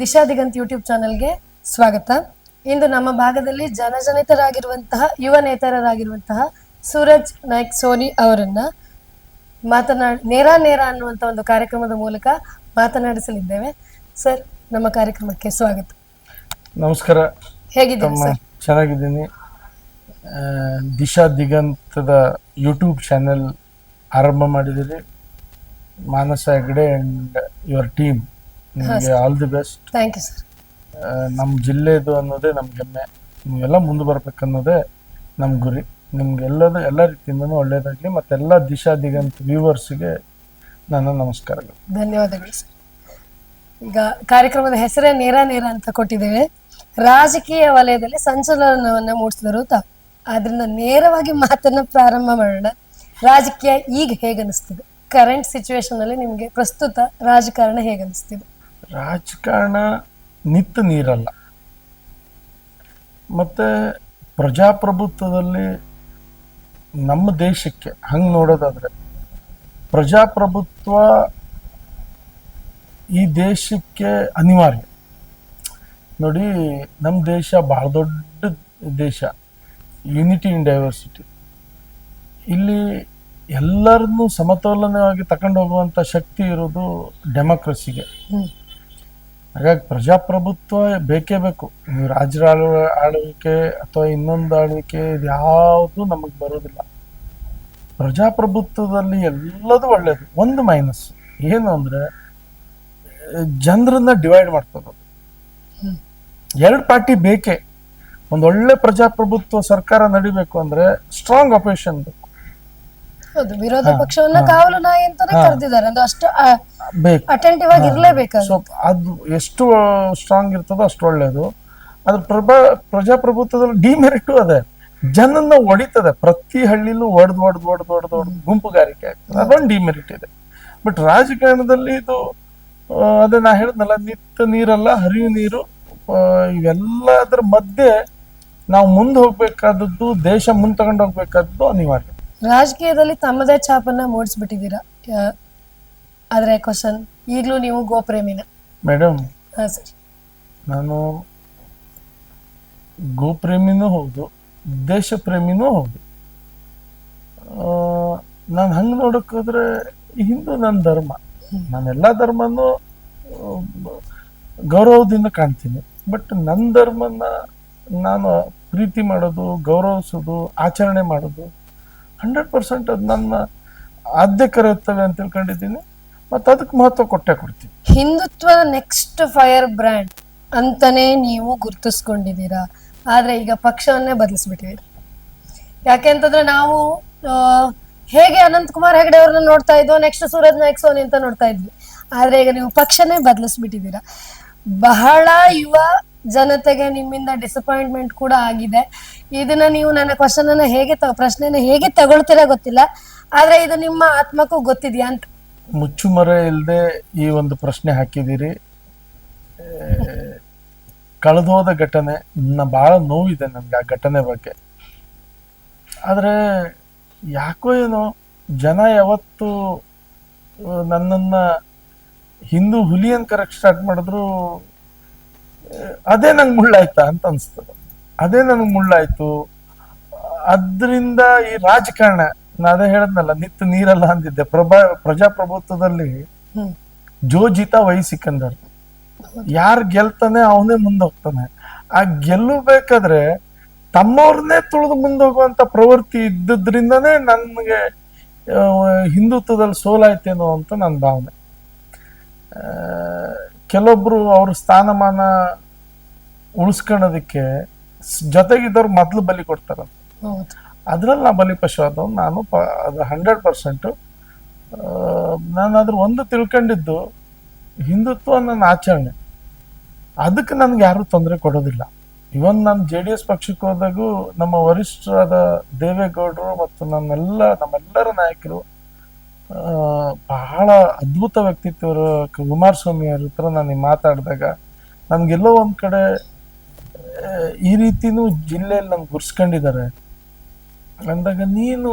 Disha Diganth YouTube ಚಾನೆಲ್ಗೆ ಸ್ವಾಗತ. ಇಂದು ನಮ್ಮ ಭಾಗದಲ್ಲಿ ಜನಜನಿತರಾಗಿರುವಂತಹ ಯುವ ನೇತಾರರಾಗಿರುವಂತಹ ಸೂರಜ್ ನಾಯ್ಕ್ ಸೋನಿ ಅವರನ್ನ ಮಾತನಾಡ ನೇರ ನೇರ ಅನ್ನುವಂತ ಒಂದು ಕಾರ್ಯಕ್ರಮದ ಮೂಲಕ ಮಾತನಾಡಿಸಲಿದ್ದೇವೆ. ಸರ್ ನಮ್ಮ ಕಾರ್ಯಕ್ರಮಕ್ಕೆ ಸ್ವಾಗತ. ನಮಸ್ಕಾರ. ಹೇಗಿದ್ದೀನಿ ಸರ್? ಚೆನ್ನಾಗಿದ್ದೀನಿ. ದಿಶಾ ದಿಗಂತದ ಯೂಟ್ಯೂಬ್ ಚಾನೆಲ್ ಆರಂಭ ಮಾಡಿದ್ದೀರಿ. Manasa Hegde and your team. ನಿಮಗೆ all the best thank you sir ನಮ್ಮ ಜಿಲ್ಲೆದು ಅನ್ನೋದೇ ನಮ್ಮ ಹೆಮ್ಮೆ. ನೀವೆಲ್ಲ ಮುಂದೆ ಬರಬೇಕನ್ನೋದೇ ನಮ್ಮ ಗುರಿ. ನಿಮ್ಗೆಲ್ಲದು ಎಲ್ಲ ರೀತಿಯಿಂದನೂ ಒಳ್ಳೇದಾಗಲಿ. ಮತ್ತೆಲ್ಲ ದಿಶಾ ದಿಗಂತ ವ್ಯೂವರ್ಸ್ಗೆ ನನ್ನ ನಮಸ್ಕಾರಗಳು. ಧನ್ಯವಾದಗಳು ಸರ್ ಈಗ ಕಾರ್ಯಕ್ರಮದ ಹೆಸರೇ ನೇರ ನೇರ ಅಂತ ಕೊಟ್ಟಿದ್ದೇವೆ. ರಾಜಕೀಯ ವಲಯದಲ್ಲಿ ಸಂಚಲನವನ್ನ ಮೂಡಿಸಿದರು ತಾವು ಆದ್ರಿಂದ ನೇರವಾಗಿ ಮಾತನ್ನ ಪ್ರಾರಂಭ ಮಾಡೋಣ. ರಾಜಕೀಯ ಈಗ ಹೇಗನಿಸ್ತಿದೆ ಕರೆಂಟ್ ಸಿಚುವೇಶನ್ ಅಲ್ಲಿ ನಿಮಗೆ ಪ್ರಸ್ತುತ ರಾಜಕಾರಣ ಹೇಗನಿಸ್ತಿದೆ ರಾಜಕಾರಣ ನಿತ್ತ ನೀರಲ್ಲ. ಮತ್ತೆ ಪ್ರಜಾಪ್ರಭುತ್ವದಲ್ಲಿ ನಮ್ಮ ದೇಶಕ್ಕೆ ಹಂಗೆ ನೋಡೋದಾದ್ರೆ ಪ್ರಜಾಪ್ರಭುತ್ವ ಈ ದೇಶಕ್ಕೆ ಅನಿವಾರ್ಯ. ನೋಡಿ ನಮ್ಮ ದೇಶ ಭಾಳ ದೊಡ್ಡ ದೇಶ ಯುನಿಟಿ ಇನ್ ಡೈವರ್ಸಿಟಿ ಇಲ್ಲಿ ಎಲ್ಲರನ್ನೂ ಸಮತೋಲನವಾಗಿ ತಗೊಂಡು ಹೋಗುವಂಥ ಶಕ್ತಿ ಇರೋದು ಡೆಮೋಕ್ರಸಿಗೆ ಹಾಗಾಗಿ ಪ್ರಜಾಪ್ರಭುತ್ವ ಬೇಕೇ ಬೇಕು. ಆಳ್ವ- ಆಳ್ವಿಕೆ ಅಥವಾ ಇನ್ನೊಂದು ಆಳ್ವಿಕೆ ಇದು ಯಾವುದು ನಮಗೆ ಬರೋದಿಲ್ಲ. ಪ್ರಜಾಪ್ರಭುತ್ವದಲ್ಲಿ ಎಲ್ಲದೂ ಒಳ್ಳೇದು. ಒಂದು ಮೈನಸ್. ಏನು ಅಂದರೆ, ಜನರನ್ನ ಡಿವೈಡ್ ಮಾಡ್ತದೆ ಎರಡು ಪಾರ್ಟಿ ಬೇಕೇ. ಒಂದು ಒಳ್ಳೆ ಪ್ರಜಾಪ್ರಭುತ್ವ ಸರ್ಕಾರ ನಡಿಬೇಕು ಅಂದ್ರೆ ಸ್ಟ್ರಾಂಗ್ ಅಪೋಸಿಷನ್ ಬೇಕು. ಹೌದು ವಿರೋಧ ಪಕ್ಷವನ್ನ ಕಾವಲು ನಾಯಿ ಅಂತಾನೆ ಕರೆದಿದ್ದಾರೆ. ಅದು ಅಷ್ಟು ಅಟೆಂಟಿವ್ ಆಗಿ ಇರ್ಲೇಬೇಕಾಗ ಸೊ ಅದು. ಎಷ್ಟು ಸ್ಟ್ರಾಂಗ್ ಇರ್ತದೋ ಅಷ್ಟು ಒಳ್ಳೇದು. ಅದ್ರ ಪ್ರಭಾ ಪ್ರಜಾಪ್ರಭುತ್ವದಲ್ಲಿ ಡಿಮೆರಿಟು ಅದೇ. ಜನನ್ನ ಒಡಿತದೆ. ಪ್ರತಿ ಹಳ್ಳಿಲೂ ಒಡ್ದು ಒಡ್ದು ಒಡ್ದು ಒಡ್ದು ಒಡ್ದು ಗುಂಪುಗಾರಿಕೆ ಆಗ್ತದೆ. ಅದೊಂದು ಡಿಮೆರಿಟ್ ಇದೆ. ಬಟ್ ರಾಜಕಾರಣದಲ್ಲಿ ಇದು ಅದೇ ನಾ ಹೇಳಿದ್ನಲ್ಲ ನಿತ್ಯ ನೀರಲ್ಲ ಹರಿವು ನೀರು ಇವೆಲ್ಲದರ ಮಧ್ಯೆ ನಾವು ಮುಂದೆ ಹೋಗ್ಬೇಕಾದದ್ದು ದೇಶ ಮುಂದೆ ತಗೊಂಡು ಹೋಗ್ಬೇಕಾದದ್ದು ಅನಿವಾರ್ಯ. ರಾಜಕೀಯದಲ್ಲಿ ತಮ್ಮದೇ ಛಾಪನ್ನ ಮೂಡಿಸ್ಬಿಟ್ಟಿದ್ದೀರಾ? ಆದ್ರೆ ಕ್ವಶನ್ ಈಗಲೂ ನೀವು ಗೋಪ್ರೇಮಿನ. ಮೇಡಮ್ ಹಾ ಸರ್. ನಾನು ಗೋಪ್ರೇಮಿನೂ ಹೌದು ದೇಶ ಪ್ರೇಮಿನೂ ಹೌದು ನಾನು ಹಂಗೆ ನೋಡೋಕ್ಕಾದ್ರೆ ಹಿಂದೂ ನನ್ನ ಧರ್ಮ. ನಾನೆಲ್ಲ ಧರ್ಮನೂ ಗೌರವದಿಂದ ಕಾಣ್ತೀನಿ. ಬಟ್ ನನ್ನ ಧರ್ಮನ ನಾನು ಪ್ರೀತಿ ಮಾಡೋದು ಗೌರವಿಸೋದು ಆಚರಣೆ ಮಾಡೋದು ಹಂಡ್ರೆಡ್ ಪರ್ಸೆಂಟ್ ಅದು ನನ್ನ ಆದ್ಯ ಕರೆಯುತ್ತವೆ ಅಂತ ತಿಳ್ಕೊಂಡಿದ್ದೀನಿ. ಮತ್ತು ಅದಕ್ಕೆ ಮಹತ್ವ ಕೊಟ್ಟೆ ಕೊಡ್ತೀನಿ. ಹಿಂದುತ್ವದ ನೆಕ್ಸ್ಟ್ ಫೈರ್ ಬ್ರ್ಯಾಂಡ್ ಅಂತಾನೆ ನೀವು ಗುರುತಿಸ್ಕೊಂಡಿದ್ದೀರಾ. ಆದ್ರೆ ಈಗ ಪಕ್ಷವನ್ನೇ ಬದಲಿಸ್ಬಿಟ್ಟಿದ್ದೀರಿ. ಯಾಕೆ ಅಂತಂದ್ರೆ ನಾವು ಹೇಗೆ ಅನಂತ್ ಕುಮಾರ್ ಹೆಗಡೆ ಅವ್ರನ್ನ ನೋಡ್ತಾ ಇದ್ವು ನೆಕ್ಸ್ಟ್ ಸೂರಜ್ ನಾಯ್ಕ್, ಸೋನಿ ಅಂತ ನೋಡ್ತಾ ಇದ್ವಿ. ಆದ್ರೆ ಈಗ ನೀವು ಪಕ್ಷನೇ ಬದಲಿಸ್ಬಿಟ್ಟಿದ್ದೀರಾ. ಬಹಳ ಯುವ ಜನತೆಗೆ ನಿಮ್ಮಿಂದ ಡಿಸಪಾಯಿಂಟ್ಮೆಂಟ್ ಕೂಡ ಆಗಿದೆ. ಇದನ್ನ ನೀವು ನನ್ನ ಕ್ವಶನ್ ಅನ್ನ ಹೇಗೆ ಪ್ರಶ್ನೆನ ಹೇಗೆ ತಗೊಳ್ತೀರಾ ಗೊತ್ತಿಲ್ಲ. ಆದ್ರೆ ಇದು ನಿಮ್ಮ ಆತ್ಮಕ್ಕೂ ಗೊತ್ತಿದ್ಯಾ ಅಂತ. ಮುಚ್ಚುಮರೆ ಇಲ್ಲದೆ ಈ ಒಂದು ಪ್ರಶ್ನೆ ಹಾಕಿದಿರಿ ಕಳೆದೋದ ಘಟನೆ ಬಹಳ ನೋವಿದೆ ನನ್ಗೆ ಆ ಘಟನೆ ಬಗ್ಗೆ. ಆದ್ರೆ ಯಾಕೋ ಏನೋ ಜನ ಯಾವತ್ತು ನನ್ನನ್ನ ಹಿಂದೂ ಹುಲಿ ಅಂತ ಕರೆಕ್ಟ್ ಸ್ಟಾರ್ಟ್ ಮಾಡಿದ್ರು ಅದೇ ನಂಗೆ ಮುಳ್ಳಾಯ್ತಾ ಅಂತ ಅನ್ಸ್ತದೆ. ಅದೇ ನನಗೆ ಮುಳ್ಳಾಯ್ತು. ಅದರಿಂದ ಈ ರಾಜಕಾರಣ ನಾ ಅದೇ ಹೇಳದ್ನಲ್ಲ ನಿತ್ತು ನೀರಲ್ಲ ಅಂದಿದ್ದೆ. ಪ್ರಭಾ ಪ್ರಜಾಪ್ರಭುತ್ವದಲ್ಲಿ ಜೋಜಿತ ವಹಿಸಿಕಂದರ್ ಸಿಕಂದರ್ ಯಾರು ಗೆಲ್ತಾನೆ ಅವನೇ ಮುಂದೆ ಹೋಗ್ತಾನೆ ಆ ಗೆಲ್ಲಬೇಕಾದ್ರೆ ತಮ್ಮವ್ರನ್ನೇ ತುಳಿದು ಮುಂದೆ ಹೋಗುವಂತ ಪ್ರವೃತ್ತಿ ಇದ್ದದ್ರಿಂದನೇ ನನಗೆ ಹಿಂದುತ್ವದಲ್ಲಿ ಸೋಲಾಯ್ತೇನೋ ಅಂತ ನನ್ನ ಭಾವನೆ. ಕೆಲವೊಬ್ರು ಅವ್ರ ಸ್ಥಾನಮಾನ ಉಳಿಸ್ಕೊಳ್ಳೋದಕ್ಕೆ ಜೊತೆಗಿದ್ದವ್ರು ಮೊದಲು ಬಲಿ ಕೊಡ್ತಾರ ಅದ್ರಲ್ಲಿ ನಾ ಬಲಿಪಶು ಆದವ್ ನಾನು ಪ ಅದು ಹಂಡ್ರೆಡ್ ಪರ್ಸೆಂಟು ನಾನು ಅದ್ರ ಒಂದು ತಿಳ್ಕೊಂಡಿದ್ದು ಹಿಂದುತ್ವ ನನ್ನ ಆಚರಣೆ. ಅದಕ್ಕೆ ನನ್ಗೆ ಯಾರು ತೊಂದರೆ ಕೊಡೋದಿಲ್ಲ. ಇವನ್ ನಾನು ಜೆ ಡಿ ಎಸ್ ಪಕ್ಷಕ್ಕೆ ಹೋದಾಗೂ ನಮ್ಮ ವರಿಷ್ಠರಾದ ದೇವೇಗೌಡರು ಮತ್ತು ನನ್ನೆಲ್ಲ ನಮ್ಮೆಲ್ಲರ ನಾಯಕರು ಬಹಳ ಅದ್ಭುತ ವ್ಯಕ್ತಿತ್ವರು ಕುಮಾರಸ್ವಾಮಿ ಅವ್ರ ಹತ್ರ ನಾನು ಮಾತಾಡಿದಾಗ ನಮ್ಗೆಲ್ಲೋ ಒಂದು ಕಡೆ ಈ ರೀತಿನೂ ಜಿಲ್ಲೆಯಲ್ಲಿ ನಮ್ಗೆ ಗುರ್ಸ್ಕೊಂಡಿದ್ದಾರೆ ಅಂದಾಗ ನೀನು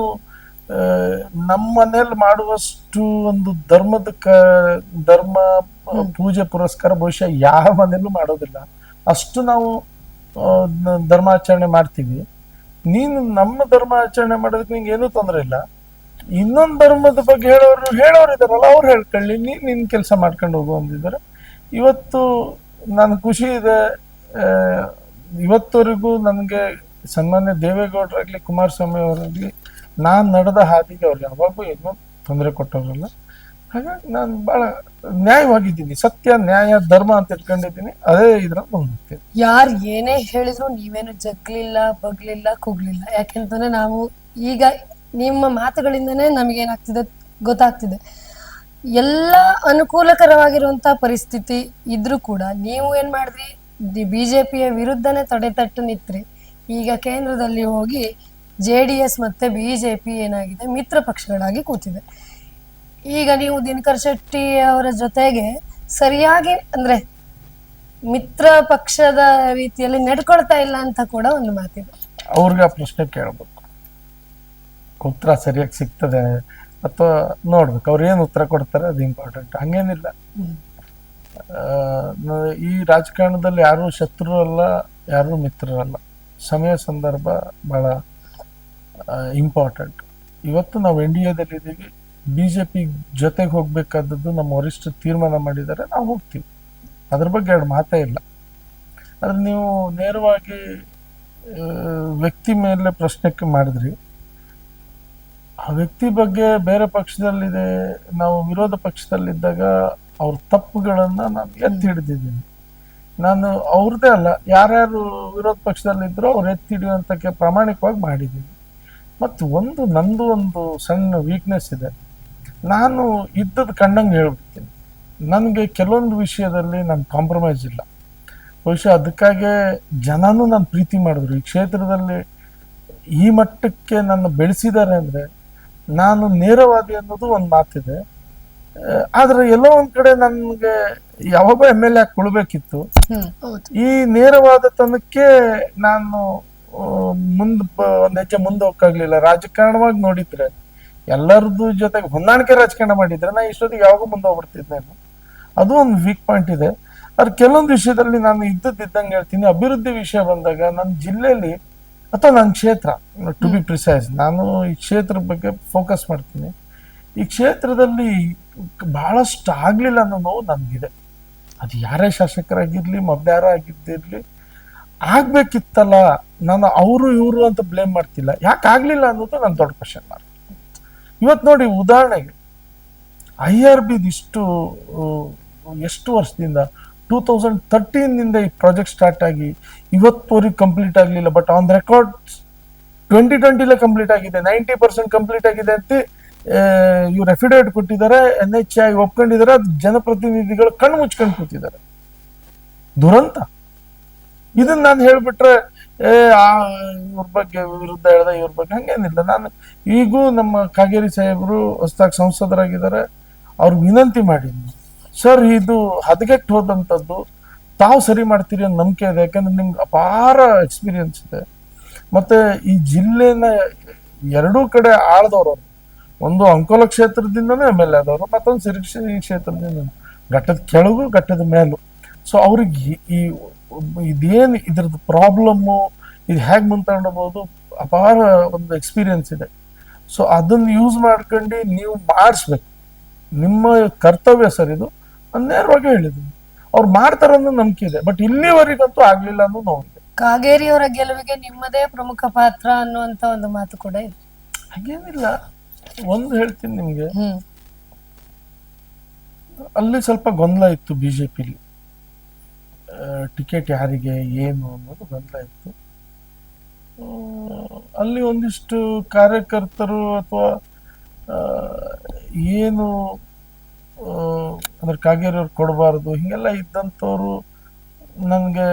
ನಮ್ಮ ಮನೇಲಿ ಮಾಡುವಷ್ಟು ಒಂದು ಧರ್ಮದ ಕ ಧರ್ಮ ಪೂಜೆ ಪುರಸ್ಕಾರ ಬಹುಶಃ ಯಾವ ಮನೇಲೂ ಮಾಡೋದಿಲ್ಲ. ಅಷ್ಟು ನಾವು ಧರ್ಮಾಚರಣೆ ಮಾಡ್ತೀವಿ. ನೀನು ನಮ್ಮ ಧರ್ಮಾಚರಣೆ ಮಾಡೋದಕ್ಕೆ ನಿಂಗೆ ಏನೂ ತೊಂದರೆ ಇಲ್ಲ. ಇನ್ನೊಂದು ಧರ್ಮದ ಬಗ್ಗೆ ಹೇಳೋರು ಹೇಳೋರು ಇದಾರಲ್ಲ, ಅವ್ರು ಹೇಳ್ಕೊಳ್ಳಿ. ನೀನ್ ನಿನ್ ಕೆಲಸ ಮಾಡ್ಕೊಂಡು ಹೋಗು ಅಂದಿದ್ದಾರೆ. ಇವತ್ತು ನನ್ ಖುಷಿ ಇದೆ. ಇವತ್ತವರೆಗೂ ನನಗೆ ಸನ್ಮಾನ್ಯ ದೇವೇಗೌಡರಾಗ್ಲಿ, ಕುಮಾರಸ್ವಾಮಿ ಅವರಾಗ್ಲಿ, ನಾನು ನಡೆದ ಹಾದಿಗೆ ಅವ್ರು ಯಾವಾಗೂ ಏನೂ ತೊಂದರೆ ಕೊಟ್ಟವರಲ್ಲ. ಹಾಗಾಗಿ ನಾನು ಬಹಳ ನ್ಯಾಯವಾಗಿದ್ದೀನಿ. ಸತ್ಯ, ನ್ಯಾಯ, ಧರ್ಮ ಅಂತ ಇಟ್ಕೊಂಡಿದ್ದೀನಿ. ಅದೇ ಇದ್ರ ಮುಂದೆ ಯಾರು ಏನೇ ಹೇಳಿದ್ರು ನೀವೇನು ಜಗ್ಲಿಲ್ಲ, ಬಗ್ಲಿಲ್ಲ, ಕುಗ್ಲಿಲ್ಲ. ಯಾಕೆಂತಂದ್ರೆ ನಾವು ಈಗ ನಿಮ್ಮ ಮಾತುಗಳಿಂದನೇ ನಮಗೇನಾಗ್ತಿದೆ ಗೊತ್ತಾಗ್ತಿದೆ. ಎಲ್ಲ ಅನುಕೂಲಕರವಾಗಿರುವಂತ ಪರಿಸ್ಥಿತಿ ಇದ್ರೂ ಕೂಡ ನೀವು ಏನ್ ಮಾಡಿದ್ರಿ? ಬಿಜೆಪಿಯ ವಿರುದ್ಧನೇ ತಡೆತಟ್ಟು ನಿತ್ರಿ. ಈಗ ಕೇಂದ್ರದಲ್ಲಿ ಹೋಗಿ ಜೆ ಡಿ ಎಸ್ ಮತ್ತೆ ಬಿಜೆಪಿ ಏನಾಗಿದೆ? ಮಿತ್ರ ಪಕ್ಷಗಳಾಗಿ ಕೂತಿದೆ. ಈಗ ನೀವು ದಿನಕರ್ ಶೆಟ್ಟಿ ಅವರ ಜೊತೆಗೆ ಸರಿಯಾಗಿ ಅಂದ್ರೆ ಮಿತ್ರ ಪಕ್ಷದ ರೀತಿಯಲ್ಲಿ ನಡ್ಕೊಳ್ತಾ ಇಲ್ಲ ಅಂತ ಕೂಡ ಒಂದು ಮಾತಿದೆ. ಅವ್ರಿಗೆ ಪ್ರಶ್ನೆ ಕೇಳ್ಬೇಕು. ಉತ್ತರ ಸರಿಯಾಗಿ ಸಿಗ್ತದೆ ಅಥವಾ ನೋಡ್ಬೇಕು. ಅವ್ರು ಏನು ಉತ್ತರ ಕೊಡ್ತಾರೆ ಅದು ಇಂಪಾರ್ಟೆಂಟ್ ಹಂಗೇನಿಲ್ಲ. ಈ ರಾಜಕಾರಣದಲ್ಲಿ ಯಾರು ಶತ್ರು ಅಲ್ಲ ಯಾರು ಮಿತ್ರರಲ್ಲ. ಸಮಯ ಸಂದರ್ಭ ಬಹಳ ಇಂಪಾರ್ಟೆಂಟ್ ಇವತ್ತು ನಾವು ಎನ್ ಡಿ ಎದಲ್ಲಿದ್ದೀವಿ ಬಿ ಜೆ ಪಿ ಜೊತೆಗೆ ಹೋಗ್ಬೇಕಾದದ್ದು ನಮ್ಮ ವರಿಷ್ಠ ತೀರ್ಮಾನ ಮಾಡಿದ್ದಾರೆ. ನಾವು ಹೋಗ್ತೀವಿ. ಅದ್ರ ಬಗ್ಗೆ ಎರಡು ಮಾತೇ ಇಲ್ಲ. ಆದ್ರೆ ನೀವು ನೇರವಾಗಿ ವ್ಯಕ್ತಿ ಮೇಲೆ ಪ್ರಶ್ನೆಕ್ಕೆ ಮಾಡಿದ್ರಿ. ಆ ವ್ಯಕ್ತಿ ಬಗ್ಗೆ ಬೇರೆ ಪಕ್ಷದಲ್ಲಿದೆ, ನಾವು ವಿರೋಧ ಪಕ್ಷದಲ್ಲಿದ್ದಾಗ ಅವ್ರ ತಪ್ಪುಗಳನ್ನ ನಾನು ಎತ್ತಿ ಹಿಡಿದಿದ್ದೀನಿ. ನಾನು ಅವ್ರದ್ದೇ ಅಲ್ಲ, ಯಾರ್ಯಾರು ವಿರೋಧ ಪಕ್ಷದಲ್ಲಿದ್ದರೂ ಅವ್ರು ಎತ್ತಿ ಹಿಡಿಯುವಂಥಕ್ಕೆ ಪ್ರಾಮಾಣಿಕವಾಗಿ ಮಾಡಿದ್ದೀನಿ. ಮತ್ತು ಒಂದು, ನಂದು ಒಂದು ಸಣ್ಣ ವೀಕ್ನೆಸ್ ಇದೆ. ನಾನು ಇದ್ದದ್ದು ಕಂಡಂಗೆ ಹೇಳ್ಬಿಡ್ತೀನಿ. ನನಗೆ ಕೆಲವೊಂದು ವಿಷಯದಲ್ಲಿ ನಾನು ಕಾಂಪ್ರಮೈಸ್ ಇಲ್ಲ. ಬಹುಶಃ ಅದಕ್ಕಾಗೆ ಜನನೂ ನಾನು ಪ್ರೀತಿ ಮಾಡಿದ್ರು. ಈ ಕ್ಷೇತ್ರದಲ್ಲಿ ಈ ಮಟ್ಟಕ್ಕೆ ನನ್ನ ಬೆಳೆಸಿದ್ದಾರೆ ಅಂದ್ರೆ ನಾನು ನೇರವಾದಿ ಅನ್ನೋದು ಒಂದು ಮಾತಿದೆ. ಆದ್ರೆ ಎಲ್ಲೋ ಒಂದ್ ಕಡೆ ನನ್ಗೆ ಯಾವಾಗ ಎಂ ಎಲ್ ಎ ಕೊಡ್ಬೇಕಿತ್ತು ಹೌದು. ಈ ನೇರವಾದತನಕ್ಕೆ ನಾನು ಮುಂದ್ ಒಂದ್ ಹೆಜ್ಜೆ ಮುಂದೆ ಹೋಗಕ್ಕಾಗ್ಲಿಲ್ಲ ರಾಜಕಾರಣವಾಗಿ ನೋಡಿದ್ರೆ ಎಲ್ಲರದ್ದು ಜೊತೆಗೆ ಹೊಂದಾಣಿಕೆ ರಾಜಕಾರಣ ಮಾಡಿದ್ರೆ ನಾ ಇಷ್ಟೊತ್ತಿಗೆ ಯಾವಾಗ ಮುಂದೆ ಹೋಗ್ಬಿಡ್ತಿದ್ದೆ ಅದು ಒಂದು ವೀಕ್ ಪಾಯಿಂಟ್ ಇದೆ. ಆದ್ರೆ ಕೆಲವೊಂದು ವಿಷಯದಲ್ಲಿ ನಾನು ಇದ್ದದ್ದಿದ್ದಂಗೆ ಹೇಳ್ತೀನಿ. ಅಭಿವೃದ್ಧಿ ವಿಷಯ ಬಂದಾಗ ನನ್ನ ಜಿಲ್ಲೆಯಲ್ಲಿ ಅಥವಾ ನನ್ನ ಕ್ಷೇತ್ರ ಟು ಬಿ ಪ್ರಿಸೈಸ್ ನಾನು ಈ ಕ್ಷೇತ್ರದ ಬಗ್ಗೆ ಫೋಕಸ್ ಮಾಡ್ತೀನಿ. ಈ ಕ್ಷೇತ್ರದಲ್ಲಿ ಬಹಳಷ್ಟು ಆಗ್ಲಿಲ್ಲ ಅನ್ನೋ ನೋವು ನನಗಿದೆ ಅದು ಯಾರೇ ಶಾಸಕರಾಗಿರ್ಲಿ ಮೊದ್ಲಾರ ಆಗಿದ್ದಿರಲಿ ಆಗ್ಬೇಕಿತ್ತಲ್ಲ ನಾನು ಅವರು ಇವರು ಅಂತ ಬ್ಲೇಮ್ ಮಾಡ್ತಿಲ್ಲ. ಯಾಕೆ ಆಗ್ಲಿಲ್ಲ ಅನ್ನೋದು ನನ್ನ ದೊಡ್ಡ ಕ್ವಶನ್ ಮಾರ್ಕ್ ಇವತ್ತು ನೋಡಿ ಉದಾಹರಣೆಗೆ ಐ ಆರ್ ಇಷ್ಟು ಎಷ್ಟು ವರ್ಷದಿಂದ ಟೂ ತೌಸಂಡ್ ತರ್ಟೀನಿಂದ ಈ ಪ್ರಾಜೆಕ್ಟ್ ಸ್ಟಾರ್ಟ್ ಆಗಿ ಇವತ್ತುವರೆಗೆ ಕಂಪ್ಲೀಟ್ ಆಗಲಿಲ್ಲ ಬಟ್ ಆನ್ ರೆಕಾರ್ಡ್ ಟ್ವೆಂಟಿ ಟ್ವೆಂಟಿಲೇ ಕಂಪ್ಲೀಟ್ ಆಗಿದೆ. ನೈಂಟಿ ಪರ್ಸೆಂಟ್ ಕಂಪ್ಲೀಟ್ ಆಗಿದೆ ಅಂತ ಇವ್ರು ಅಫಿಡೇವಿಟ್ ಕೊಟ್ಟಿದ್ದಾರೆ ಎನ್ ಎಚ್ ಐ ಒಪ್ಕೊಂಡಿದ್ದಾರೆ ಜನಪ್ರತಿನಿಧಿಗಳು ಕಣ್ಣು ಮುಚ್ಕೊಂಡು ಕೂತಿದ್ದಾರೆ. ದುರಂತ. ಇದನ್ನ ನಾನು ಹೇಳ್ಬಿಟ್ರೆ, ಏ, ಆ, ಇವ್ರ ಬಗ್ಗೆ ವಿರುದ್ಧ ಹೇಳ್ದೆ, ಇವ್ರ ಬಗ್ಗೆ ಹಂಗೇನಿಲ್ಲ. ನಾನು ಈಗೂ ನಮ್ಮ ಕಾಗೇರಿ ಸಾಹೇಬರು ಹೊಸದಾಗಿ ಸಂಸದರಾಗಿದ್ದಾರೆ, ಅವ್ರಿಗೆ ವಿನಂತಿ ಮಾಡಿದ್ವಿ ಸರ್, ಇದು ಹದಗೆಟ್ಟು ಹೋದಂಥದ್ದು. ತಾವು ಸರಿ ಮಾಡ್ತೀರಿ ಅನ್ನೋ ನಂಬಿಕೆ ಇದೆ. ಯಾಕಂದ್ರೆ ನಿಮ್ಗೆ ಅಪಾರ ಎಕ್ಸ್ಪೀರಿಯನ್ಸ್ ಇದೆ. ಮತ್ತೆ ಈ ಜಿಲ್ಲೆನ ಎರಡೂ ಕಡೆ ಆಳ್ದವ್ರು. ಒಂದು ಅಂಕೋಲ ಕ್ಷೇತ್ರದಿಂದನೇ ಎಂ ಎಲ್ ಎ ಆದವರು, ಮತ್ತೊಂದು ಸಿರಿಕ್ಷಿ ಕ್ಷೇತ್ರದಿಂದ. ಘಟ್ಟದ ಕೆಳಗೂ, ಘಟ್ಟದ ಮೇಲೂ ಸೊ ಅವ್ರಿಗೆ ಈ- ಇದೇನು ಇದ್ರದ್ದು ಪ್ರಾಬ್ಲಮ್ಮು ಇದು ಹೇಗೆ ಮುಂತಾಡಬಹುದು ಅಪಾರ ಒಂದು ಎಕ್ಸ್ಪೀರಿಯನ್ಸ್ ಇದೆ. ಸೊ ಅದನ್ನ ಯೂಸ್ ಮಾಡ್ಕೊಂಡು ನೀವು ಮಾಡಿಸ್ಬೇಕು. ನಿಮ್ಮ ಕರ್ತವ್ಯ ಸರ್ ಇದು. ನೇರವಾಗಿ ಹೇಳಿದ್ದೀನಿ ಅವ್ರು ಮಾಡ್ತಾರನ್ನೋ ನಂಬಿಕೆ ಇದೆ. ಬಟ್ ಇಲ್ಲಿವರೆಗಂತೂ ಆಗ್ಲಿಲ್ಲ ಅನ್ನೋ ನೋಡಿದೆ ಕಾಗೇರಿಯವರ ಗೆಲುವಿಗೆ ನಿಮ್ಮದೇ ಪ್ರಮುಖ ಪಾತ್ರ ಅನ್ನುವಂತ ಒಂದು ಮಾತು ಕೂಡ ಇದೆ. ಹಾಗೇನಿಲ್ಲ. ಒಂದು ಹೇಳ್ತೀನಿ ನಿಮ್ಗೆ. ಹ್ಮ್. ಅಲ್ಲಿ ಸ್ವಲ್ಪ ಗೊಂದಲ ಇತ್ತು ಬಿಜೆಪಿಲಿ. ಟಿಕೆಟ್ ಯಾರಿಗೆ ಏನು ಅನ್ನೋದು ಗೊಂದಲ ಇತ್ತು. ಅಲ್ಲಿ ಒಂದಿಷ್ಟು ಕಾರ್ಯಕರ್ತರು ಅಥವಾ ಏನು ಅಂದ್ರೆ ಕಾಗೇರಿಯವ್ರು ಕೊಡಬಾರ್ದು, ಹೀಗೆಲ್ಲ ಇದ್ದಂಥವ್ರು ನನಗೆ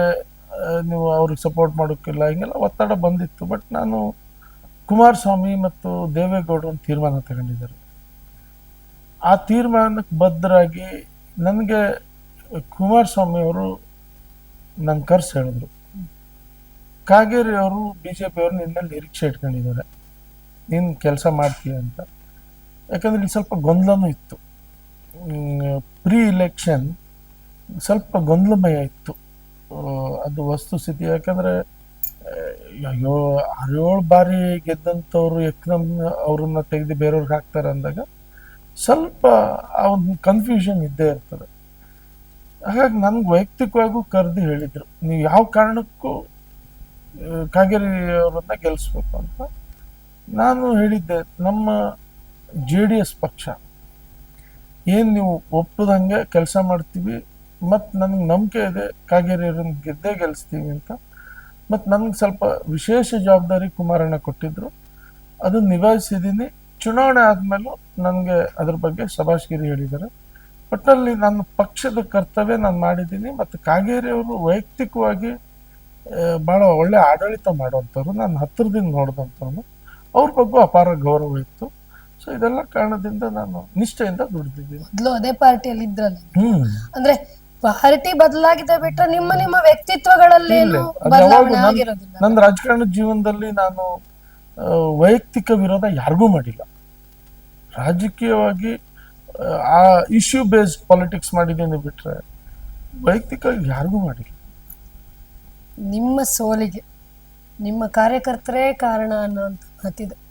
ನೀವು ಅವ್ರಿಗೆ ಸಪೋರ್ಟ್ ಮಾಡೋಕ್ಕಿಲ್ಲ, ಹಿಂಗೆಲ್ಲ ಒತ್ತಡ ಬಂದಿತ್ತು. ಬಟ್ ನಾನು ಕುಮಾರಸ್ವಾಮಿ ಮತ್ತು ದೇವೇಗೌಡರು ಒಂದು ತೀರ್ಮಾನ ತಗೊಂಡಿದ್ದಾರೆ. ಆ ತೀರ್ಮಾನಕ್ಕೆ ಬದ್ಧರಾಗಿ ನನಗೆ ಕುಮಾರಸ್ವಾಮಿ ಅವರು ನನ್ನ ಕರ್ಸ್ ಹೇಳಿದ್ರು. ಕಾಗೇರಿ ಅವರು ಬಿ ಜೆ ಪಿ ಅವರು ನಿನ್ನಲ್ಲಿ ನಿರೀಕ್ಷೆ ಇಟ್ಕೊಂಡಿದ್ದಾರೆ. ನೀನು ಕೆಲಸ ಮಾಡ್ತೀಯ ಅಂತ. ಯಾಕಂದ್ರೆ ಇಲ್ಲಿ ಸ್ವಲ್ಪ ಗೊಂದಲನೂ ಇತ್ತು. ಪ್ರೀ ಇಲೆಕ್ಷನ್ ಸ್ವಲ್ಪ ಗೊಂದಲಮಯ ಇತ್ತು. ಅದು ವಸ್ತುಸ್ಥಿತಿ ಯಾಕಂದ್ರೆ ಅಯ್ಯೋ ಆರೇಳು ಬಾರಿ ಗೆದ್ದಂಥವ್ರು ಎಕ್ದಮ್ ಅವ್ರನ್ನ ತೆಗೆದು ಬೇರೆಯವ್ರಿಗೆ ಹಾಕ್ತಾರೆ ಅಂದಾಗ ಸ್ವಲ್ಪ ಆ ಒಂದು ಕನ್ಫ್ಯೂಷನ್ ಇದ್ದೇ ಇರ್ತದೆ. ಹಾಗಾಗಿ ನನ್ಗೆ ವೈಯಕ್ತಿಕವಾಗೂ ಕರೆದು ಹೇಳಿದರು, ನೀವು ಯಾವ ಕಾರಣಕ್ಕೂ ಕಾಗೇರಿ ಅವರನ್ನ ಗೆಲ್ಲಿಸ್ಬೇಕು ಅಂತ. ನಾನು ಹೇಳಿದ್ದೆ, ನಮ್ಮ ಜೆ ಡಿ ಎಸ್ ಪಕ್ಷ ಏನು ನೀವು ಒಪ್ಪದಂಗೆ ಕೆಲಸ ಮಾಡ್ತೀವಿ ಮತ್ತು ನನಗೆ ನಂಬಿಕೆ ಇದೆ ಕಾಗೇರಿ ಅವ್ರನ್ನ ಗೆದ್ದೇ ಗೆಲ್ಲಿಸ್ತೀವಿ ಅಂತ. ಮತ್ತು ನನಗೆ ಸ್ವಲ್ಪ ವಿಶೇಷ ಜವಾಬ್ದಾರಿ ಕುಮಾರಣ್ಣ ಕೊಟ್ಟಿದ್ರು. ಅದನ್ನು ನಿಭಾಯಿಸಿದ್ದೀನಿ ಚುನಾವಣೆ ಆದಮೇಲೂ ನನಗೆ ಅದ್ರ ಬಗ್ಗೆ ಶಬಾಷ್ಗಿರಿ ಹೇಳಿದ್ದಾರೆ. ಒಟ್ಟಲ್ಲಿ ನನ್ನ ಪಕ್ಷದ ಕರ್ತವ್ಯ ನಾನು ಮಾಡಿದ್ದೀನಿ ಮತ್ತು ಕಾಗೇರಿಯವರು ವೈಯಕ್ತಿಕವಾಗಿ ಭಾಳ ಒಳ್ಳೆ ಆಡಳಿತ ಮಾಡುವಂಥವ್ರು. ನಾನು ಹತ್ತಿರದಿಂದ ನೋಡಿದಂಥವ್ರು. ಅವ್ರ ಬಗ್ಗೆ ಅಪಾರ ಗೌರವ ಇತ್ತು. ಸೊ ಇದೆಲ್ಲ ಕಾರಣದಿಂದ ನಾನು ನಿಷ್ಠೆಯಿಂದ ದುಡಿದಿದ್ದೀನಿ. ಮೊದ್ಲು ಅದೇ ಪಾರ್ಟಿಯಲ್ಲಿ ಇದ್ರಲ್ಲ. ಹ್ಮ್. ಅಂದ್ರೆ ಪಾರ್ಟಿ ಬದಲಾಗಿದೆ ಬಿಟ್ರೆ ನಿಮ್ಮ ನಿಮ್ಮ ವ್ಯಕ್ತಿತ್ವಗಳಲ್ಲಿ ಬದಲಾವಣೆ ನನ್- ಆಗಿರೋದಿಲ್ಲ. ನನ್ನ ರಾಜಕಾರಣ ಜೀವನದಲ್ಲಿ ನಾನು ಆ, ವೈಯಕ್ತಿಕ ವಿರೋಧ ಯಾರಿಗೂ ಮಾಡಿಲ್ಲ. ರಾಜಕೀಯವಾಗಿ ಆ, ಆ ಇಶ್ಯೂ ಬೇಸ್ಡ್ ಪಾಲಿಟಿಕ್ಸ್ ಮಾಡಿದ್ದೀನಿ ಬಿಟ್ರೆ ವೈಯಕ್ತಿಕವಾಗಿ ಯಾರಿಗೂ ಮಾಡಿಲ್ಲ. ನಿಮ್ಮ ಸೋಲಿಗೆ ನಿಮ್ಮ ಕಾರ್ಯಕರ್ತರೇ ಕಾರಣ ಅನ್ನುವಂತ ಮಾತಿದೆ.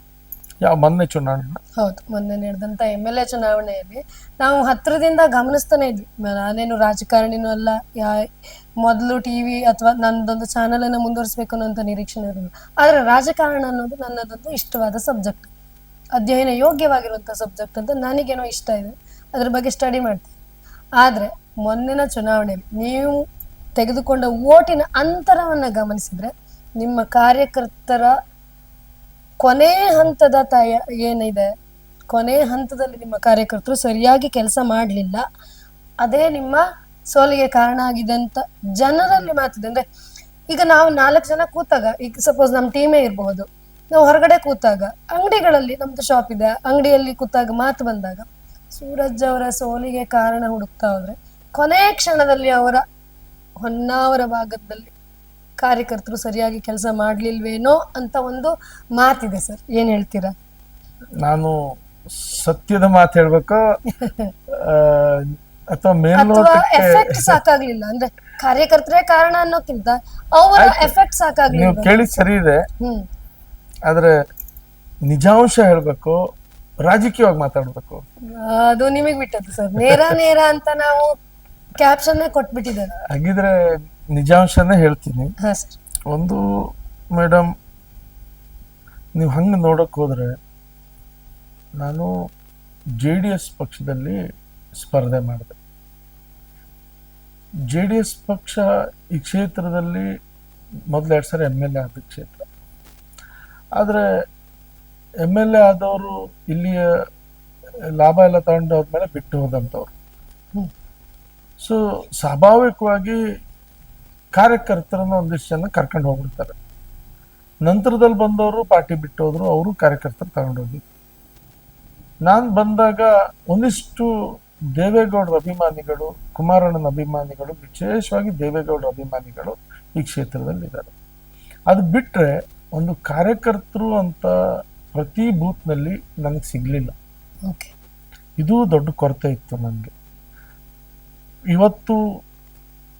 ಯಾವ ಮೊನ್ನೆ ಚುನಾವಣೆ? ಹೌದು, ಮೊನ್ನೆ ನಡೆದಂತ ಎಂ ಚುನಾವಣೆಯಲ್ಲಿ ನಾವು ಹತ್ರದಿಂದ ಗಮನಿಸ್ತಾನೆ ಇದ್ವಿ. ನಾನೇನು ರಾಜಕಾರಣಿನೂ ಅಲ್ಲ, ಯಾ ಮೊದಲು ಟಿವಿ ಅಥವಾ ನನ್ನದೊಂದು ಚಾನಲ್ ಅನ್ನ ಮುಂದುವರಿಸಬೇಕು ಅನ್ನೋಂಥ ನಿರೀಕ್ಷಣೆ ಇರಲಿಲ್ಲ ಆದ್ರೆ ರಾಜಕಾರಣ ಅನ್ನೋದು ನನ್ನದೊಂದು ಇಷ್ಟವಾದ ಸಬ್ಜೆಕ್ಟ್ ಅಧ್ಯಯನ ಯೋಗ್ಯವಾಗಿರುವಂಥ ಸಬ್ಜೆಕ್ಟ್ ಅಂತ ನನಗೇನೋ ಇಷ್ಟ ಇದೆ. ಅದ್ರ ಬಗ್ಗೆ ಸ್ಟಡಿ ಮಾಡ್ತೀನಿ. ಆದ್ರೆ ಮೊನ್ನೆನ ಚುನಾವಣೆಯಲ್ಲಿ ನೀವು ತೆಗೆದುಕೊಂಡ ಓಟಿನ ಅಂತರವನ್ನ ಗಮನಿಸಿದ್ರೆ ನಿಮ್ಮ ಕಾರ್ಯಕರ್ತರ ಕೊನೆ ಹಂತದ ತಯ ಏನಿದೆ, ಕೊನೆ ಹಂತದಲ್ಲಿ ನಿಮ್ಮ ಕಾರ್ಯಕರ್ತರು ಸರಿಯಾಗಿ ಕೆಲಸ ಮಾಡಲಿಲ್ಲ, ಅದೇ ನಿಮ್ಮ ಸೋಲಿಗೆ ಕಾರಣ ಆಗಿದೆ ಅಂತ ಜನರಲ್ಲಿ ಮಾತಿದೆ. ಅಂದ್ರೆ ಈಗ ನಾವು ನಾಲ್ಕು ಜನ ಕೂತಾಗ, ಈಗ ಸಪೋಸ್ ನಮ್ಮ ಟೀಮೇ ಇರಬಹುದು, ನಾವು ಹೊರಗಡೆ ಕೂತಾಗ, ಅಂಗಡಿಗಳಲ್ಲಿ ನಮ್ದು ಶಾಪ್ ಇದೆ, ಅಂಗಡಿಯಲ್ಲಿ ಕೂತಾಗ ಮಾತು ಬಂದಾಗ, ಸೂರಜ್ ಅವರ ಸೋಲಿಗೆ ಕಾರಣ ಹುಡುಕ್ತಾ ಹೋದ್ರೆ, ಕೊನೆ ಕ್ಷಣದಲ್ಲಿ ಅವರ ಹೊನ್ನಾವರ ಭಾಗದಲ್ಲಿ ಕಾರ್ಯಕರ್ತರು ಸರಿಯಾಗಿ ಕೆಲಸ ಮಾಡ್ಲಿಲ್ವೇನೋ ಅಂತ ಒಂದು ಮಾತಿದೆ ಸರ್. ಏನ್ ಹೇಳ್ತೀರಾ? ನಾನು ಸತ್ಯದ ಮಾತು ಹೇಳ್ಬೇಕಾ? ಅಥವಾ ಅಥವಾ ಎಫೆಕ್ಟ್ ಸಾಕಾಗ್ಲಿಲ್ಲ. ಅಂದ್ರೆ ಕಾರ್ಯಕರ್ತರೇ ಕಾರಣ ಅನ್ನೋಕ್ಕಿಂತ ಅವರ ಎಫೆಕ್ಟ್ ನೀವು ಸಾಕಾಗ್ಲಿಲ್ಲ ಕೇಳಿ ಸರಿ ಇದೆ. ಹ್ಮ್. ಆದ್ರೆ ನಿಜಾಂಶ ಹೇಳ್ಬೇಕು ರಾಜಕೀಯವಾಗಿ ಮಾತಾಡ್ಬೇಕು. ಅದು ನಿಮಗ್ ಬಿಟ್ಟದ್ದು ಸರ್. ನೇರ ನೇರ ಅಂತ ನಾವು ಕ್ಯಾಪ್ಷನ್ ಕೊಟ್ಬಿಟ್ಟಿದ್ದಾರೆ ಹಾಗಿದ್ರೆ ನಿಜಾಂಶನೇ ಹೇಳ್ತೀನಿ. ಹಾ ಸರ್ ಒಂದು ಮೇಡಮ್ ನೀವು ಹಂಗೆ ನೋಡಕ್ ಹೋದ್ರೆ ನಾನು ಜೆ ಡಿ ಎಸ್ ಪಕ್ಷದಲ್ಲಿ ಸ್ಪರ್ಧೆ ಮಾಡಿದೆ. ಜೆ ಡಿ ಎಸ್ ಪಕ್ಷ ಈ ಕ್ಷೇತ್ರದಲ್ಲಿ ಮೊದಲು ಎರಡು ಸರಿ ಎಂ ಎಲ್ ಎ ಆದ ಕ್ಷೇತ್ರ. ಆದರೆ ಎಂ ಎಲ್ ಎ ಆದವರು ಇಲ್ಲಿಯ ಲಾಭ ಎಲ್ಲ ತಗೊಂಡು ಹೋದ್ಮೇಲೆ ಬಿಟ್ಟು ಹೋದಂಥವ್ರು. ಸೊ ಸ್ವಾಭಾವಿಕವಾಗಿ ಕಾರ್ಯಕರ್ತರನ್ನ ಒಂದಿಷ್ಟು ಜನ ಕರ್ಕೊಂಡು ಹೋಗ್ಬಿಡ್ತಾರೆ. ನಂತರದಲ್ಲಿ ಬಂದವರು ಪಾರ್ಟಿ ಬಿಟ್ಟು ಹೋದ್ರು ಅವರು ಕಾರ್ಯಕರ್ತರು ತಗೊಂಡೋಗಿ ನಾನು ಬಂದಾಗ ಒಂದಿಷ್ಟು ದೇವೇಗೌಡರ ಅಭಿಮಾನಿಗಳು ಕುಮಾರಣ್ಣನ ಅಭಿಮಾನಿಗಳು ವಿಶೇಷವಾಗಿ ದೇವೇಗೌಡರ ಅಭಿಮಾನಿಗಳು ಈ ಕ್ಷೇತ್ರದಲ್ಲಿ ಇದ್ದಾರೆ. ಅದು ಬಿಟ್ರೆ ಒಂದು ಕಾರ್ಯಕರ್ತರು ಅಂತ ಪ್ರತಿ ಬೂತ್ನಲ್ಲಿ ನನಗೆ ಸಿಗ್ಲಿಲ್ಲ. ಓಕೆ. ಇದು ದೊಡ್ಡ ಕೊರತೆ ಇತ್ತು ನನಗೆ. ಇವತ್ತು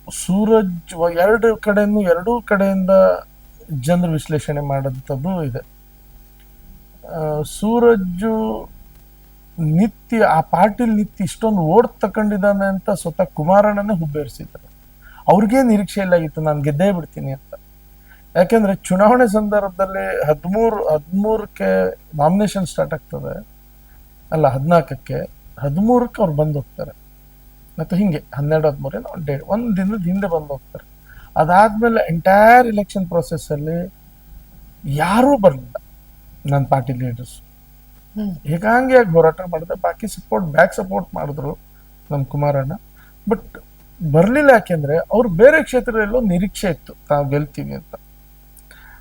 ಸೂರಜ್ ಎರಡು ಕಡೆಯೂ ಎರಡೂ ಕಡೆಯಿಂದ ಜನರು ವಿಶ್ಲೇಷಣೆ ಮಾಡೋಂಥದ್ದು ಇದೆ. ಸೂರಜ್ಜು ನಿತ್ಯ, ಆ ಪಾರ್ಟಿಲಿ ನಿತ್ಯ ಇಷ್ಟೊಂದು ಓಟ್ ತಕೊಂಡಿದ್ದಾನೆ ಅಂತ ಸ್ವತಃ ಕುಮಾರಣ್ಣನೇ ಹುಬ್ಬೇರಿಸಿದ್ದಾರೆ. ಅವ್ರಿಗೆ ನಿರೀಕ್ಷೆ ಇಲ್ಲಾಗಿತ್ತು ನಾನು ಗೆದ್ದೇ ಬಿಡ್ತೀನಿ ಅಂತ. ಯಾಕೆಂದ್ರೆ ಚುನಾವಣೆ ಸಂದರ್ಭದಲ್ಲಿ ಹದಿಮೂರು, ಹದಿಮೂರಕ್ಕೆ ನಾಮಿನೇಷನ್ ಸ್ಟಾರ್ಟ್ ಆಗ್ತದೆ. ಅಲ್ಲ, ಹದಿನಾಲ್ಕಕ್ಕೆ ಹದಿಮೂರಕ್ಕೆ ಅವ್ರು ಬಂದು ಹೋಗ್ತಾರೆ. ಮತ್ತು ಹಿಂಗೆ ಹನ್ನೆರಡು ಹದಿಮೂರೇನು ಒಂದು ಡೇಟ್ ಒಂದು ದಿನದ ಹಿಂದೆ ಬಂದು ಹೋಗ್ತಾರೆ. ಅದಾದಮೇಲೆ ಎಂಟೈರ್ ಇಲೆಕ್ಷನ್ ಅಲ್ಲಿ ಯಾರೂ ಬರಲಿಲ್ಲ ನನ್ನ ಪಾರ್ಟಿ ಲೀಡರ್ಸ್ ಏಕಾಂಗಿಯಾಗಿ ಹೋರಾಟ ಮಾಡಿದೆ. ಬಾಕಿ ಸಪೋರ್ಟ್ ಬ್ಯಾಕ್ ಸಪೋರ್ಟ್ ಮಾಡಿದ್ರು ನಮ್ಮ ಕುಮಾರಣ್ಣ. ಬಟ್ ಬರಲಿಲ್ಲ ಯಾಕೆಂದ್ರೆ ಅವ್ರು ಬೇರೆ ಕ್ಷೇತ್ರದಲ್ಲೂ ನಿರೀಕ್ಷೆ ಇತ್ತು. ತಾವು ಗೆಲ್ತೀವಿ ಅಂತ.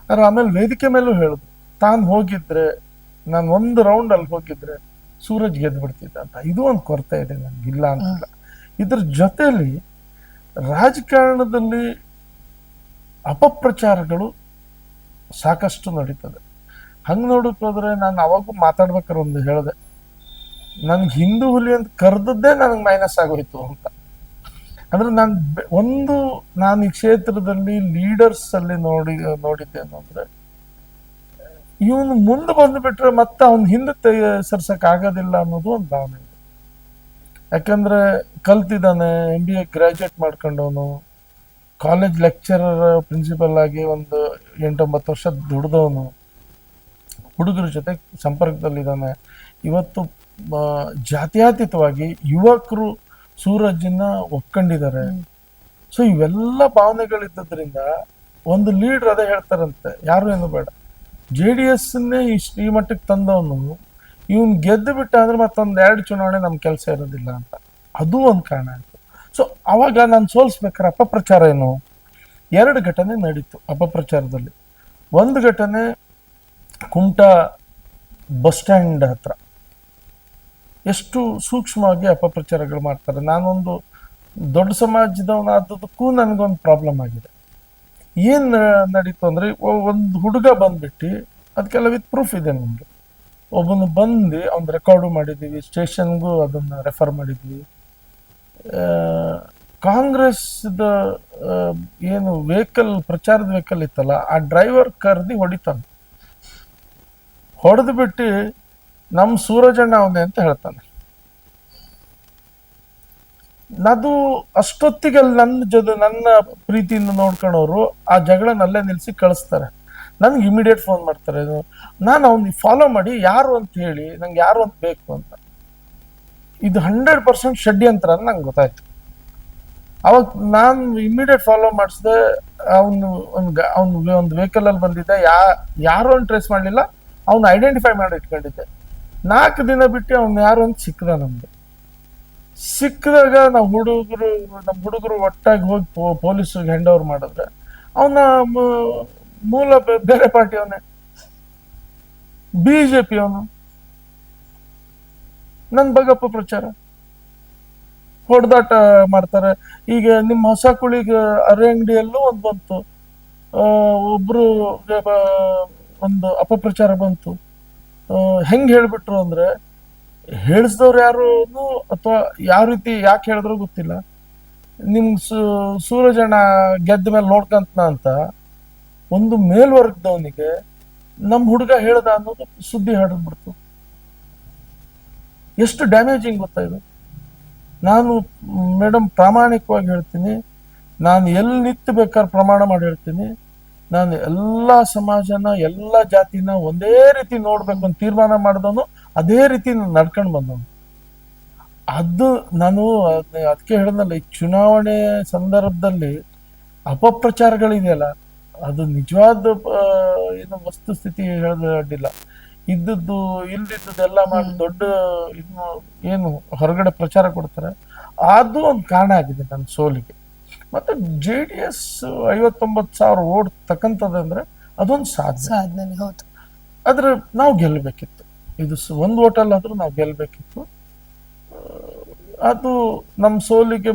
ಆದರೆ ಆಮೇಲೆ ವೇದಿಕೆ ಮೇಲೂ ಹೇಳಿದ್ರು. ತಾನು ಹೋಗಿದ್ರೆ ನಾನು ಒಂದು ರೌಂಡ್ ಅಲ್ಲಿ ಹೋಗಿದ್ರೆ ಸೂರಜ್ ಗೆದ್ದು ಬಿಡ್ತಿದ್ದ ಅಂತ. ಇದು ಒಂದು ಕೊರತೆ ಇದೆ ನನಗಿಲ್ಲ ಇಲ್ಲ ಅಂತಿಲ್ಲ. ಇದ್ರ ಜೊತೆಯಲ್ಲಿ ರಾಜಕಾರಣದಲ್ಲಿ ಅಪಪ್ರಚಾರಗಳು ಸಾಕಷ್ಟು ನಡೀತದೆ. ಹಂಗೆ ನೋಡಕ್ ಹೋದ್ರೆ ನಾನು ಅವಾಗೂ ಮಾತಾಡ್ಬೇಕಾರೆ ಒಂದು ಹೇಳಿದೆ ನನಗೆ ಹಿಂದೂ ಹುಲಿ ಅಂತ ಕರೆದದ್ದೇ ನನಗೆ ಮೈನಸ್ ಆಗೋಯ್ತು ಅಂತ. ಅಂದ್ರೆ ನಾನು ಒಂದು ನಾನು ಈ ಕ್ಷೇತ್ರದಲ್ಲಿ ಲೀಡರ್ಸ್ ಅಲ್ಲಿ ನೋಡಿ, ನೋಡಿದ್ದೆ ಅಂದ್ರೆ ಇವನು ಮುಂದೆ ಬಂದ್ಬಿಟ್ರೆ ಮತ್ತೆ ಅವ್ನ ಹಿಂದೆ ಸರ್ಸಕ್ ಆಗೋದಿಲ್ಲ ಅನ್ನೋದು ಒಂದು ಭಾವನೆ. ಯಾಕಂದ್ರೆ ಕಲ್ತಿದ್ದಾನೆ ಎಂ ಬಿ ಎ ಗ್ರಾಜುಯೇಟ್ ಮಾಡ್ಕೊಂಡವನು. ಕಾಲೇಜ್ ಲೆಕ್ಚರರ್ ಪ್ರಿನ್ಸಿಪಲ್ ಆಗಿ ಒಂದು ಎಂಟೊಂಬತ್ತು ವರ್ಷ ದುಡ್ದವನು. ಹುಡುಗರ ಜೊತೆ ಸಂಪರ್ಕದಲ್ಲಿದ್ದಾನೆ. ಇವತ್ತು ಜಾತ್ಯಾತೀತವಾಗಿ ಯುವಕರು ಸೂರಜ್ನ ಒಪ್ಕೊಂಡಿದ್ದಾರೆ. ಸೊ ಇವೆಲ್ಲ ಭಾವನೆಗಳಿದ್ದರಿಂದ ಒಂದು ಲೀಡರ್ ಅದೇ ಹೇಳ್ತಾರಂತೆ. ಯಾರು ಏನು ಬೇಡ ಜೆ ಡಿ ಎಸ್ನೇ ಇಷ್ಟು ಈ ಮಟ್ಟಕ್ಕೆ ತಂದವನು. ಇವನ್ ಗೆದ್ದು ಬಿಟ್ಟ ಅಂದ್ರೆ ಮತ್ತೊಂದ್ ಎರಡು ಚುನಾವಣೆ ನಮ್ಮ ಕೆಲಸ ಇರೋದಿಲ್ಲ ಅಂತ. ಅದು ಒಂದು ಕಾರಣ ಆಯ್ತು. ಸೊ ಅವಾಗ ನಾನು ಸೋಲ್ಸ್ಬೇಕಾರೆ ಅಪಪ್ರಚಾರ ಏನು? ಎರಡು ಘಟನೆ ನಡೀತು ಅಪಪ್ರಚಾರದಲ್ಲಿ. ಒಂದು ಘಟನೆ ಕುಮಟಾ ಬಸ್ ಸ್ಟ್ಯಾಂಡ್ ಹತ್ರ. ಎಷ್ಟು ಸೂಕ್ಷ್ಮವಾಗಿ ಅಪಪ್ರಚಾರಗಳು ಮಾಡ್ತಾರೆ. ನಾನೊಂದು ದೊಡ್ಡ ಸಮಾಜದವನಾದದಕ್ಕೂ ನನಗೊಂದು ಪ್ರಾಬ್ಲಮ್ ಆಗಿದೆ. ಏನು ನಡೀತು ಅಂದ್ರೆ ಒಂದು ಹುಡುಗ ಬಂದ್ಬಿಟ್ಟು ಅದಕ್ಕೆಲ್ಲ ವಿತ್ ಪ್ರೂಫ್ ಇದೆ ನಮ್ಗೆ ಒಬ್ಬನು ಬಂದು ಒಂದು ರೆಕಾರ್ಡು ಮಾಡಿದ್ದೀವಿ ಸ್ಟೇಷನ್ಗೂ ಅದನ್ನ ರೆಫರ್ ಮಾಡಿದ್ವಿ. ಕಾಂಗ್ರೆಸ್ದ ಏನು ವೆಹಿಕಲ್ ಪ್ರಚಾರದ ವೆಹಿಕಲ್ ಇತ್ತಲ್ಲ, ಆ ಡ್ರೈವರ್ ಕರ್ದಿ ಹೊಡಿತಾನೆ. ಹೊಡೆದು ಬಿಟ್ಟು ನಮ್ಮ ಸೂರಜಣ್ಣ ಅವನೇ ಅಂತ ಹೇಳ್ತಾನೆ. ಅದು ಅಷ್ಟೊತ್ತಿಗೆ ನನ್ನ ಜೊತೆ, ನನ್ನ ಪ್ರೀತಿಯಿಂದ ನೋಡ್ಕೊಳೋರು ಆ ಜಗಳನಲ್ಲೇ ನಿಲ್ಸಿ ಕಳಿಸ್ತಾರೆ. ನನ್ಗೆ ಇಮಿಡಿಯೇಟ್ ಫೋನ್ ಮಾಡ್ತಾರೆ. ನಾನು ಅವ್ನಿಗೆ ಫಾಲೋ ಮಾಡಿ ಯಾರು ಅಂತ ಹೇಳಿ ನಂಗೆ ಯಾರು ಅಂತ ಬೇಕು ಅಂತ. ಇದು ಹಂಡ್ರೆಡ್ ಪರ್ಸೆಂಟ್ ಷಡ್ಯಂತ್ರ ಅಂತ ನಂಗೆ ಗೊತ್ತಾಯ್ತು. ಅವಾಗ ನಾನು ಇಮಿಡಿಯೇಟ್ ಫಾಲೋ ಮಾಡಿಸಿದೆ. ಅವನು ಒಂದು ಅವ್ನು ಒಂದು ವೆಹಿಕಲ್ ಅಲ್ಲಿ ಬಂದಿದ್ದೆ. ಯಾ, ಯಾರು ಅಂತ ಟ್ರೇಸ್ ಮಾಡಲಿಲ್ಲ. ಅವ್ನು ಐಡೆಂಟಿಫೈ ಮಾಡಿ ಇಟ್ಕೊಂಡಿದ್ದೆ. ನಾಲ್ಕು ದಿನ ಬಿಟ್ಟು ಅವ್ನು ಯಾರು ಅಂತ ಸಿಕ್ಕದ ನಮ್ಗೆ ಸಿಕ್ಕಿದಾಗ ನಾವು ಹುಡುಗರು ನಮ್ಮ ಹುಡುಗರು ಒಟ್ಟಾಗಿ ಹೋಗಿ ಪೊಲೀಸ್ ಹ್ಯಾಂಡ್ ಓವರ್ ಮಾಡಿದ್ರೆ, ಅವನ ಮೂಲ ಬೇರೆ ಪಾರ್ಟಿ ಅವನೇ ಬಿಜೆಪಿ ಅವನು ನನ್ ಬಗಪ್ಪ ಪ್ರಚಾರ. ಹೊಡೆದಾಟ ಮಾಡ್ತಾರೆ. ಈಗ ನಿಮ್ಮ ಹೊಸ ಕುಳಿಗ ಅರೆ ಅಂಗಡಿಯಲ್ಲೂ ಒಂದು ಬಂತು. ಒಬ್ರು ಒಂದು ಅಪಪ್ರಚಾರ ಬಂತು. ಹೆಂಗ್ ಹೇಳ್ಬಿಟ್ರು ಅಂದ್ರೆ, ಹೇಳಿಸ್ದವ್ರು ಯಾರು ಅಥವಾ ಯಾವ ರೀತಿ ಯಾಕೆ ಹೇಳಿದ್ರು ಗೊತ್ತಿಲ್ಲ. ನಿಮ್ ಸೂರಜಣ್ಣ ಗೆದ್ದ ಮೇಲೆ ನೋಡ್ಕಂತ ಅಂತ. ಒಂದು ಮೇಲ್ವರ್ಗದವನಿಗೆ ನಮ್ಮ ಹುಡುಗ ಹೇಳ್ದ ಅನ್ನೋದು ಸುದ್ದಿ ಹರಡ್ಬಿಡ್ತು ಎಷ್ಟು ಡ್ಯಾಮೇಜಿಂಗ್ ಗೊತ್ತಾ ಇದು? ನಾನು ಮೇಡಮ್ ಪ್ರಾಮಾಣಿಕವಾಗಿ ಹೇಳ್ತೀನಿ. ನಾನು ಎಲ್ಲಿ ನಿತ್ತು ಬೇಕಾದ್ರೆ ಪ್ರಮಾಣ ಮಾಡಿ ಹೇಳ್ತೀನಿ. ನಾನು ಎಲ್ಲ ಸಮಾಜನ, ಎಲ್ಲ ಜಾತಿನ ಒಂದೇ ರೀತಿ ನೋಡ್ಬೇಕು ಅಂತ ತೀರ್ಮಾನ ಮಾಡಿದವನು, ಅದೇ ರೀತಿ ನಡ್ಕೊಂಡು ಬಂದವನು. ಅದು ನಾನು ಅದಕ್ಕೆ ಹೇಳಿದ್ನಲ್ಲ ಈ ಚುನಾವಣೆ ಸಂದರ್ಭದಲ್ಲಿ ಅಪಪ್ರಚಾರಗಳಿದೆಯಲ್ಲ ಅದು ನಿಜವಾದ ಏನು ವಸ್ತುಸ್ಥಿತಿ ಹೇಳೋದು ಅಡ್ಡಿಲ್ಲ ಇದ್ದದ್ದು ಇಲ್ದಿದ್ದುದೆಲ್ಲ ಮಾಡಿ ದೊಡ್ಡ ಇನ್ನು ಏನು ಹೊರಗಡೆ ಪ್ರಚಾರ ಕೊಡ್ತಾರೆ. ಅದು ಒಂದು ಕಾರಣ ಆಗಿದೆ ನನ್ನ ಸೋಲಿಗೆ. ಮತ್ತೆ ಜೆ ಡಿ ಎಸ್ ಐವತ್ತೊಂಬತ್ತು ಸಾವಿರ ಓಟ್ ತಕ್ಕಂಥದ್ದಂದ್ರೆ ಅದೊಂದು ಸಾಧನೆ. ಹೌದು. ಆದ್ರೆ ನಾವು ಗೆಲ್ಲಬೇಕಿತ್ತು. ಇದು ಒಂದು ಆದ್ರೂ ನಾವು ಗೆಲ್ಲಬೇಕಿತ್ತು. ಅದು ನಮ್ಮ ಸೋಲಿಗೆ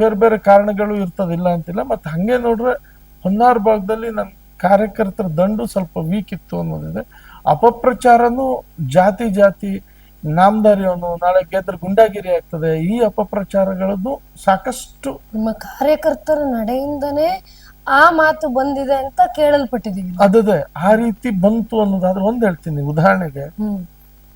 ಬೇರೆ ಬೇರೆ ಕಾರಣಗಳು ಇರ್ತದಿಲ್ಲ ಅಂತಿಲ್ಲ. ಮತ್ತೆ ಹಂಗೆ ನೋಡ್ರೆ ಹೊನ್ನಾರ್ ಭಾಗದಲ್ಲಿ ನನ್ನ ಕಾರ್ಯಕರ್ತರ ದಂಡು ಸ್ವಲ್ಪ ವೀಕ್ ಇತ್ತು ಅನ್ನೋದಿದೆ. ಅಪಪ್ರಚಾರನು ಜಾತಿ ಜಾತಿ ನಾಮದಾರಿ ಅವನು ನಾಳೆ ಗೆದ್ರೆ ಗುಂಡಾಗಿರಿ ಆಗ್ತದೆ. ಈ ಅಪಪ್ರಚಾರಗಳನ್ನು ಸಾಕಷ್ಟು ನಿಮ್ಮ ಕಾರ್ಯಕರ್ತರ ನಡೆಯಿಂದನೇ ಆ ಮಾತು ಬಂದಿದೆ ಅಂತ ಕೇಳಲ್ಪಟ್ಟಿದೀವಿ ಅದದೇ ಆ ರೀತಿ ಬಂತು ಅನ್ನೋದಾದ್ರೆ ಒಂದ್ ಹೇಳ್ತೀನಿ ಉದಾಹರಣೆಗೆ.